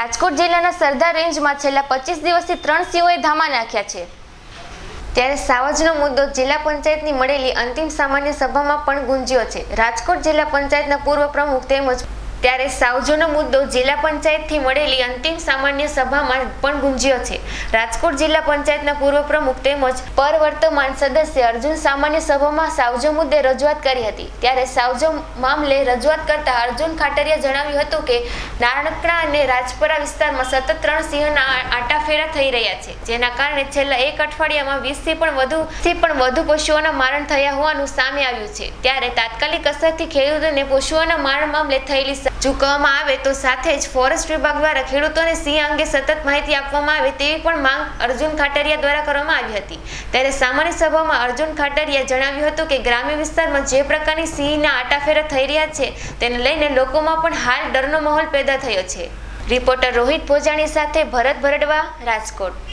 રાજકોટ જિલ્લાના સરદાર રેન્જમાં છેલ્લા પચીસ દિવસથી ત્રણ સિંહોએ ધામા નાખ્યા છે. ત્યારે સાવજનો મુદ્દો જિલ્લા પંચાયતની મળેલી અંતિમ સામાન્ય સભામાં પણ ગુંજ્યો છે. રાજકોટ જિલ્લા પંચાયતના પૂર્વ પ્રમુખ તેમજ ત્યારે સાવજોનો મુદ્દો જિલ્લા પંચાયતથી મળેલી અંતિમ સામાન્ય સભામાં પણ ગુંજ્યો છે. રાજકોટ જિલ્લા પંચાયતના પૂર્વ પ્રમુખ તેમજ પરવર્તમાન સદસ્ય અર્જુન સામાન્ય સભામાં સાવજો મુદ્દે રજૂઆત કરી હતી. ત્યારે સાવજો મામલે રજૂઆત કરતા અર્જુન ખાટરિયા જણાવ્યું હતું કે, નારણકણા અને રાજપરા વિસ્તારમાં સતત ત્રણ સિંહોના આટાફેરા થઈ રહ્યા છે, જેના કારણે છેલ્લા એક અઠવાડિયામાં વીસથી પણ વધુ, થી પણ વધુ પશુઓના મારણ થયા હોવાનું સામે આવ્યું છે. ત્યારે તાત્કાલિક અસરથી ખેડૂતોને પશુઓના મારણ મામલે થયેલી ચૂકવવામાં આવે તો સાથે જ ફોરેસ્ટ વિભાગ દ્વારા ખેડૂતોને સિંહ અંગે સતત માહિતી આપવામાં આવે તેવી પણ માંગ અર્જુન ખાટરિયા દ્વારા કરવામાં આવી હતી. ત્યારે સામાન્ય સભામાં અર્જુન ખાટરિયા જણાવ્યું હતું કે ગ્રામ્ય વિસ્તારમાં જે પ્રકારની સિંહના આટાફેરા થઈ રહ્યા છે તેને લઈને લોકોમાં પણ હાલ ડરનો માહોલ પેદા થયો છે. રિપોર્ટર રોહિત ભોજાણી સાથે ભરત ભરડવા રાજકોટ.